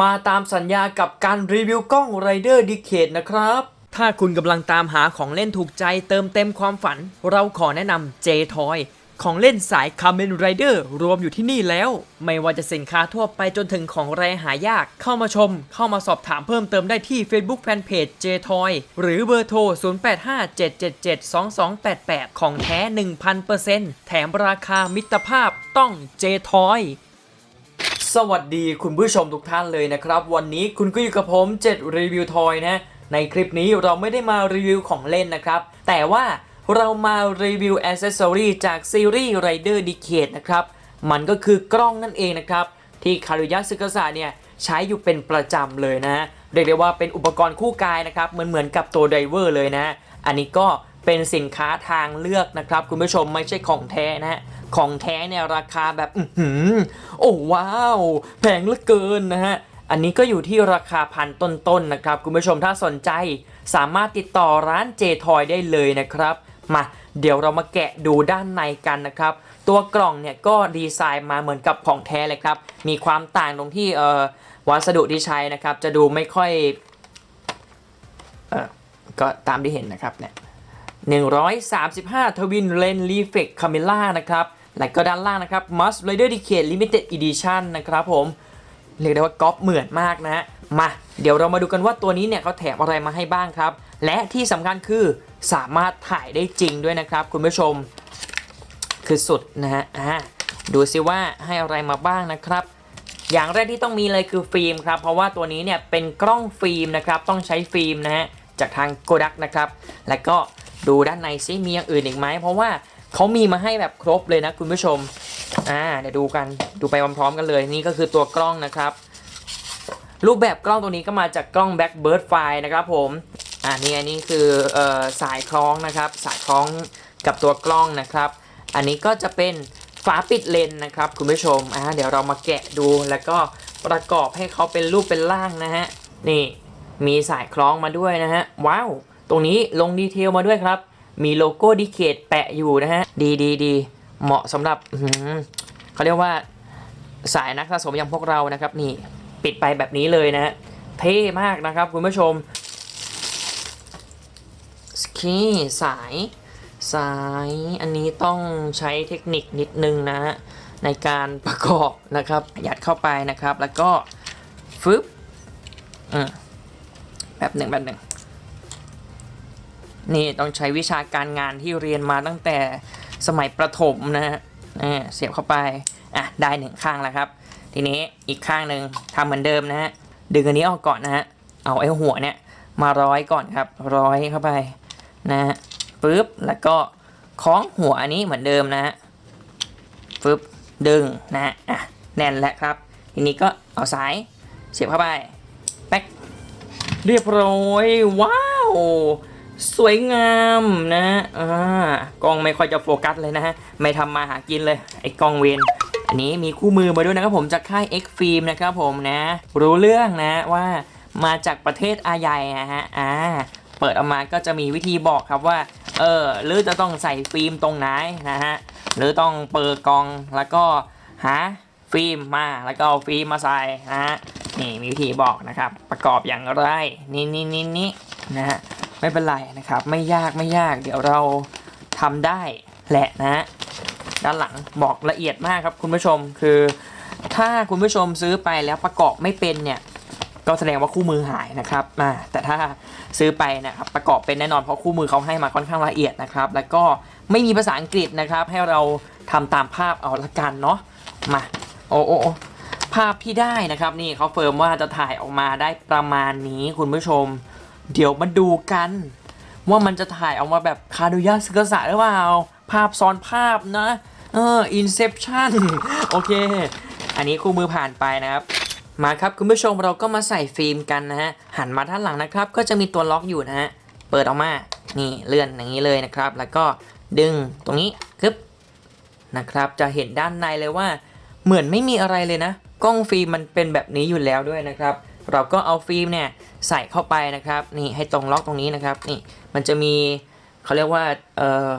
มาตามสัญญากับการรีวิวกล้อง Rider Decade นะครับ ถ้าคุณกำลังตามหาของเล่นถูกใจเติมเต็มความฝัน เราขอแนะนำ J Toy ของเล่นสาย Kamen Rider รวมอยู่ที่นี่แล้ว ไม่ว่าจะสินค้าทั่วไปจนถึงของแรหายาก เข้ามาชม เข้ามาสอบถามเพิ่มเติมได้ที่ Facebook Fanpage J Toy หรือเบอร์โทร 0857772288 ของแท้ 1,000%แถมราคามิตรภาพต้อง J Toy สวัสดีคุณผู้ชมทุกท่านเลยนะครับ วันนี้คุณก็อยู่กับผม7รีวิวทอยนะในคลิปนี้เราไม่ได้มารีวิวของเล่นนะครับ แต่ว่าเรามารีวิวอ c เซสซอรีจากซีรีส์ Rider Decade นะครับมันก็คือกล้องนั่นเองนะครับ ที่คารุยะซึกาสะเนี่ยใช้อยู่เป็นประจำเลยนะเรียกได้ว่าเป็นอุปกรณ์คู่กายนะครับเหมือนเหมือนกับตัวไดเวอร์เลยนะ อันนี้ก็เป็นสินค้าทางเลือกนะครับ คุณผู้ชมไม่ใช่ของแท้นะ ของแท้เนี่ยราคาแบบอือหือโอ้ว้าว แพงเหลือเกินนะฮะ อันนี้ก็อยู่ที่ราคาพันต้นๆนะครับ คุณผู้ชมถ้าสนใจ สามารถติดต่อร้านเจทอยได้เลยนะครับมาเดี๋ยวเรามาแกะดูด้านในกันนะครับ ตัวกล่องเนี่ยก็ดีไซน์มาเหมือนกับของแท้เลยครับ มีความต่างตรงที่เอ่อวัสดุที่ใช้นะครับ จะดูไม่ค่อยเออก็ตามที่เห็นนะครับเนี่ย135 ทวินเลนรีเฟกคาเมล่านะครับ และก็ด้านล่างนะครับ Must Rider Decade Limited Edition นะครับผม เรียกได้ว่าก๊อปเหมือนมากนะฮะ มาเดี๋ยวเรามาดูกันว่าตัวนี้เนี่ยเขาแถมอะไรมาให้บ้างครับ และที่สำคัญคือสามารถถ่ายได้จริงด้วยนะครับคุณผู้ชม คือสุดนะฮะอ่าดูซิว่าให้อะไรมาบ้างนะครับ อย่างแรกที่ต้องมีเลยคือฟิล์มครับ เพราะว่าตัวนี้เนี่ยเป็นกล้องฟิล์มนะครับ ต้องใช้ฟิล์มนะฮะจากทางโกดักนะครับ แล้วก็ดูด้านในซิมีอย่างอื่นอีกไหมเพราะว่า เขามีมาให้แบบครบเลยนะคุณผู้ชม อ่าเดี๋ยวดูกันดูไปพร้อมๆกันเลยนี่ก็คือตัวกล้องนะครับ รูปแบบกล้องตัวนี้ก็มาจากกล้อง Blackbird File นะครับผมอ่านี่อันนี้คือออสายคล้องนะครับ สายคล้องกับตัวกล้องนะครับ อันนี้ก็จะเป็นฝาปิดเลนนะครับคุณผู้ชมอ่าเดี๋ยวเรามาแกะดูแล้วก็ประกอบให้เขาเป็นรูปเป็นร่างนะฮะนี่มีสายคล้องมาด้วยนะฮะว้าวตรงนี้ลงดีเทลมาด้วยครับ มีโลโก้ดีเคทแปะอยู่นะฮะ ดีดีดีเหมาะสำหรับเขาเรียกว่าสายนักสะสมอย่างพวกเรานะครับ นี่ปิดไปแบบนี้เลยนะฮะ เท่มากนะครับคุณผู้ชมสกีสายสายอันนี้ต้องใช้เทคนิคนิดนึงนะฮะ ในการประกอบนะครับ ยัดเข้าไปนะครับแล้วก็ฟึบอืมแบบหนึ่งแบบหนึ่ง นี่ต้องใช้วิชาการงานที่เรียนมาตั้งแต่สมัยประถมนะฮะเสียบเข้าไป อะ ได้หนึ่งข้างแล้วครับ ทีนี้อีกข้างหนึ่งทำเหมือนเดิมนะฮะ ดึงอันนี้ออกก่อนนะฮะ เอาไอ้หัวเนี่ยมาร้อยก่อนครับ ร้อยเข้าไปนะฮะปึ๊บ แล้วก็คล้องหัวอันนี้เหมือนเดิมนะฮะปึ๊บ ดึงนะฮะ อะ แน่นแล้วครับ ทีนี้ก็เอาสายเสียบเข้าไป แป๊ก เรียบร้อย ว้าว สวยงามนะอ่ากล้องไม่ค่อยจะโฟกัสเลยนะฮะ ไม่ทำมาหากินเลย ไอ้กล้องเวนอันนี้มีคู่มือมาด้วยนะครับผมจากค่าย X Film นะครับผมนะ รู้เรื่องนะว่ามาจากประเทศอาใหญ่นะฮะ อ่า เปิดออกมาก็จะมีวิธีบอกครับว่า เออ หรือจะต้องใส่ฟิล์มตรงไหนนะฮะ หรือต้องเปิดกล่องแล้วก็หาฟิล์มมา แล้วก็เอาฟิล์มมาใส่นะฮะ นี่มีวิธีบอกนะครับ ประกอบอย่างไร นี่นี่นี่นี่นะฮะ ไม่เป็นไรนะครับ ไม่ยากไม่ยาก เดี๋ยวเราทำได้แหละนะฮะด้านหลังบอกละเอียดมากครับคุณผู้ชมคือ ถ้าคุณผู้ชมซื้อไปแล้วประกอบไม่เป็นเนี่ยก็แสดงว่าคู่มือหายนะครับอ่าแต่ถ้าซื้อไปนะครับประกอบเป็นแน่นอนเพราะคู่มือเขาให้มาค่อนข้างละเอียดนะครับ แล้วก็ไม่มีภาษาอังกฤษนะครับ ให้เราทำตามภาพเอาละกันเนาะมาโอ้โอ้โอ้ภาพที่ได้นะครับนี่เขาเฟิร์มว่าจะถ่ายออกมาได้ประมาณนี้คุณผู้ชม เดี๋ยวมาดูกัน ว่ามันจะถ่ายออกมาแบบคาโดยาสึกษะหรือเปล่า ภาพซ้อนภาพนะ เออ Inception โอเค อันนี้คู่มือผ่านไปนะครับ มาครับคุณผู้ชมเราก็มาใส่ฟิล์มกันนะฮะ หันมาด้านหลังนะครับ ก็จะมีตัวล็อกอยู่นะฮะ เปิดออกมา นี่เลื่อนอย่างนี้เลยนะครับ แล้วก็ดึงตรงนี้คึบนะครับ จะเห็นด้านในเลยว่าเหมือนไม่มีอะไรเลยนะ กล้องฟิล์มมันเป็นแบบนี้อยู่แล้วด้วยนะครับ เราก็เอาฟิล์มเนี่ยใส่เข้าไปนะครับนี่ให้ตรงล็อกตรงนี้นะครับนี่มันจะมีเขาเรียกว่าเออ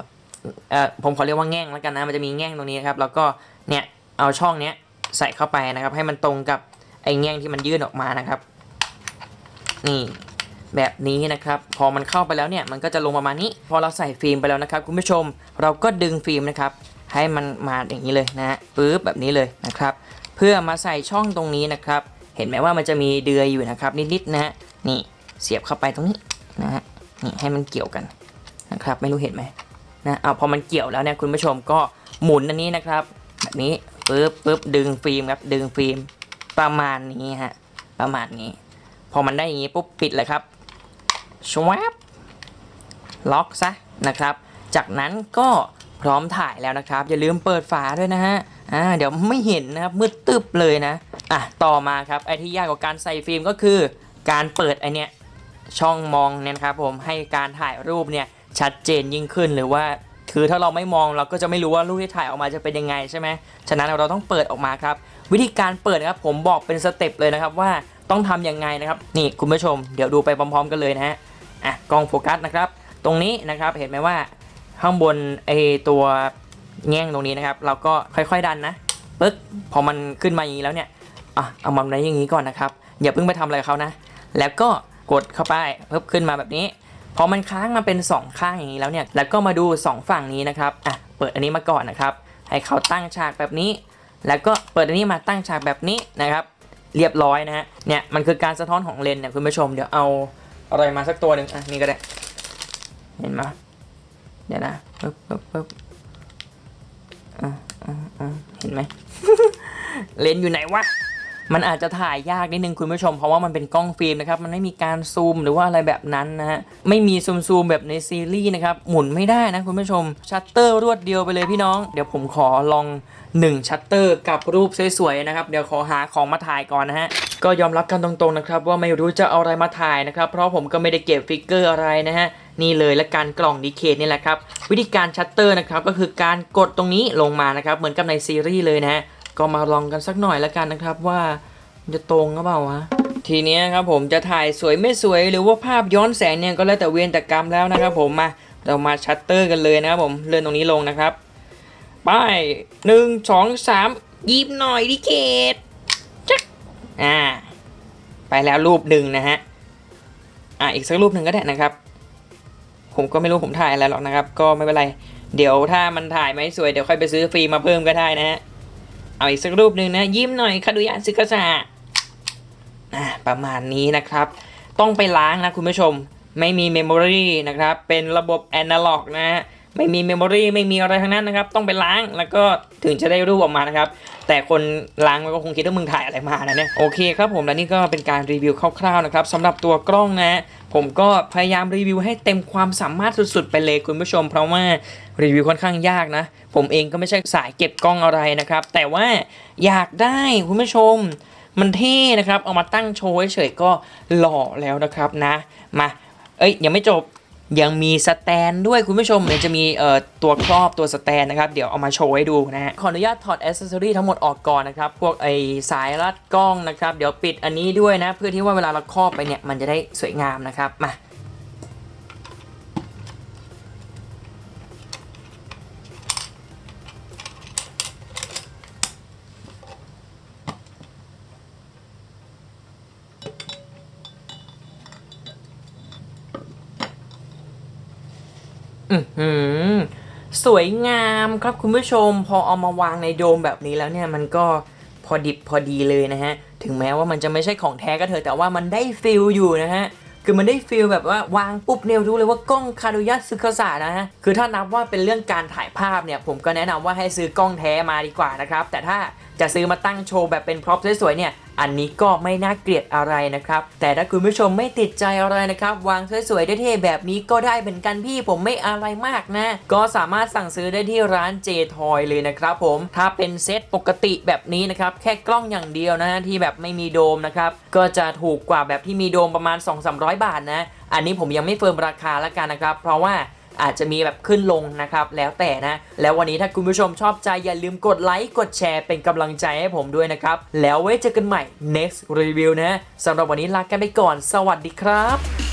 เออผมขอเรียกว่าแง่งแล้วกันนะมันจะมีแง่งตรงนี้นะครับแล้วก็เนี่ยเอาช่องเนี้ยใส่เข้าไปนะครับ ให้มันตรงกับไอ้แง่งที่มันยื่นออกมานะครับ นี่แบบนี้นะครับ พอมันเข้าไปแล้วเนี่ยมันก็จะลงประมาณนี้ พอเราใส่ฟิล์มไปแล้วนะครับ คุณผู้ชมเราก็ดึงฟิล์มนะครับ ให้มันมาอย่างนี้เลยนะฮะปึ๊บแบบนี้เลยนะครับ เพื่อมาใส่ช่องตรงนี้นะครับ เห็นไหมว่ามันจะมีเดือยอยู่นะครับนิดๆนะฮะนี่เสียบเข้าไปตรงนี้นะฮะนี่ให้มันเกี่ยวกันนะครับไม่รู้เห็นไหมนะเอาพอมันเกี่ยวแล้วเนี่ยคุณผู้ชมก็หมุนอันนี้นะครับแบบนี้ปึ๊บปึ๊บดึงฟิล์มครับดึงฟิล์มประมาณนี้ฮะประมาณนี้ พอมันได้อย่างนี้ปุ๊บปิดเลยครับชวบล็อกซะนะครับ จากนั้นก็พร้อมถ่ายแล้วนะครับ อย่าลืมเปิดฝาด้วยนะฮะ อ่าเดี๋ยวไม่เห็นนะครับมืดตึบเลยนะอะต่อมาครับไอที่ยากกว่าการใส่ฟิล์มก็คือ การเปิดไอเนี้ยช่องมองเนี่ยครับผมให้การถ่ายรูปเนี่ยชัดเจนยิ่งขึ้นหรือว่าคือถ้าเราไม่มองเราก็จะไม่รู้ว่ารูปที่ถ่ายออกมาจะเป็นยังไงใช่ไหมฉะนั้นเราต้องเปิดออกมาครับ วิธีการเปิดนะครับผมบอกเป็นสเต็ปเลยนะครับว่าต้องทำยังไงนะครับ นี่คุณผู้ชมเดี๋ยวดูไปพร้อม ๆ กันเลยนะฮะอะกล้องโฟกัสนะครับ ตรงนี้นะครับเห็นไหมว่าข้างบนไอตัว แง่งตรงนี้นะครับ เราก็ค่อยๆดันนะปึ๊กพอมันขึ้นมาอย่างนี้แล้วเนี่ยอะเอามันไว้อย่างนี้ก่อนนะครับ อย่าเพิ่งไปทำอะไรเขานะ แล้วก็กดเข้าไปเพิ่มขึ้นมาแบบนี้พอมันค้างมาเป็น 2 ข้างอย่างนี้แล้วเนี่ยแล้วก็มาดู 2 ฝั่งนี้นะครับอะเปิดอันนี้มาก่อนนะครับ ให้เขาตั้งฉากแบบนี้ แล้วก็เปิดอันนี้มาตั้งฉากแบบนี้นะครับ เรียบร้อยนะฮะเนี่ยมันคือการสะท้อนของเลนเนี่ยคุณผู้ชมเดี๋ยวเอาอะไรมาสักตัวหนึ่งอะนี่ก็ได้ เห็นไหมเดี๋ยวนะปึ๊บปึ๊บปึ๊บ ห็นไหมเลนอยู่ไหนวะมันอาจจะถ่ายยากนิดนึงคุณผู้ชมเพราะว่ามันเป็นกล้องฟิล์มนะครับมันไม่มีการซูมหรือว่าอะไรแบบนั้นนะฮะไม่มีซูมซูมแบบในซีรีส์นะครับหมุนไม่ได้นะคุณผู้ชมชัตเตอร์รวดเดียวไปเลยพี่น้อง เดี๋ยวผมขอลอง1ชัตเตอร์กับรูปสวยๆนะครับเดี๋ยวขอหาของมาถ่ายก่อนนะฮะ ก็ยอมรับกันตรงๆนะครับว่าไม่รู้จะเอาอะไรมาถ่ายนะครับ เพราะผมก็ไม่ได้เก็บฟิกเกอร์อะไรนะฮะนี่เลยและการกล่องดีเคทนี่แหละครับวิธีการชัตเตอร์นะครับก็คือการกดตรงนี้ลงมานะครับเหมือนกับในซีรีส์เลยนะฮะก็มาลองกันสักหน่อยล้วกันนะครับว่าจะตรงหรือเปล่าวะทีนี้ครับผมจะถ่ายสวยไม่สวยหรือว่าภาพย้อนแสงเนี่ยก็แล้วแต่เวรแต่กรรมแล้วนะครับผมมาเรามาชัตเตอร์กันเลยนะครับผมเลื่อนตรงนี้ลงนะครับไปหนึ่งสองสามยิบหน่อยดิเคท อ่า ไปแล้วรูปหนึ่งนะฮะ อ่าอีกสักรูปหนึ่งก็ได้นะครับ ผมก็ไม่รู้ผมถ่ายอะไรหรอกนะครับ ก็ไม่เป็นไร เดี๋ยวถ้ามันถ่ายไม่สวยเดี๋ยวค่อยไปซื้อฟิล์มมาเพิ่มก็ได้นะฮะ เอาอีกสักรูปหนึ่งนะ ยิ้มหน่อยคาดุยานซึกษาอ่าประมาณนี้นะครับ ต้องไปล้างนะคุณผู้ชม ไม่มีเมมโมรีนะครับ เป็นระบบแอนะล็อกนะฮะไม่มีเมมโมรีไม่มีอะไรทั้งนั้นนะครับ ต้องไปล้างแล้วก็ถึงจะได้รูปออกมานะครับ แต่คนล้างมันก็คงคิดว่ามึงถ่ายอะไรมานะเนี่ยโอเคครับผมและนี่ก็เป็นการรีวิวคร่าวๆนะครับสำหรับตัวกล้องนะผมก็พยายามรีวิวให้เต็มความสามารถสุดๆ ไปเลยคุณผู้ชม เพราะว่ารีวิวค่อนข้างยากนะ ผมเองก็ไม่ใช่สายเก็บกล้องอะไรนะครับ แต่ว่าอยากได้คุณผู้ชมมันเท่นะครับ เอามาตั้งโชว์เฉยๆก็หล่อแล้วนะครับนะ มา เอ้ยยังไม่จบ ยังมีสแตนด้วยคุณผู้ชมเดี๋ยวจะมีเอ่อตัวครอบตัวสแตนนะครับ เดี๋ยวเอามาโชว์ให้ดูนะฮะขออนุญาตถอดอ c เซสซอรีทั้งหมดออกก่อนนะครับ พวกไอสายรัดกล้องนะครับ เดี๋ยวปิดอันนี้ด้วยนะ เพื่อที่ว่าเวลาเราครอบไปเนี่ย มันจะได้สวยงามนะครับมา อือหือสวยงามครับคุณผู้ชม พอเอามาวางในโดมแบบนี้แล้วเนี่ยมันก็พอดิบพอดีเลยนะฮะ ถึงแม้ว่ามันจะไม่ใช่ของแท้ก็เถอะแต่ว่ามันได้ฟิลอยู่นะฮะคือมันได้ฟิลแบบว่าวางปุ๊บเนี่ยรู้เลยว่ากล้องคารุยัตซึคาสะนะฮะ คือถ้านับว่าเป็นเรื่องการถ่ายภาพเนี่ย ผมก็แนะนำว่าให้ซื้อกล้องแท้มาดีกว่านะครับ แต่ถ้า จะซื้อมาตั้งโชว์แบบเป็นพร็อพสวยๆเนี่ยอันนี้ก็ไม่น่าเกลียดอะไรนะครับ แต่ถ้าคุณผู้ชมไม่ติดใจอะไรนะครับ วางสวยๆได้เท่แบบนี้ก็ได้เหมือนกันพี่ผมไม่อะไรมากนะ ก็สามารถสั่งซื้อได้ที่ร้าน J Toy เลยนะครับผม ถ้าเป็นเซตปกติแบบนี้นะครับ แค่กล้องอย่างเดียวนะฮะที่แบบไม่มีโดมนะครับ ก็จะถูกกว่าแบบที่มีโดมประมาณ 2-300 บาทนะ อันนี้ผมยังไม่เฟิร์มราคาแล้วกันนะครับ เพราะว่า อาจจะมีแบบขึ้นลงนะครับแล้วแต่นะ แล้ววันนี้ถ้าคุณผู้ชมชอบใจอย่าลืมกดไลค์กดแชร์เป็นกำลังใจให้ผมด้วยนะครับแล้วไว้เจอกันใหม่ next review นะสำหรับวันนี้ลากันไปก่อน สวัสดีครับ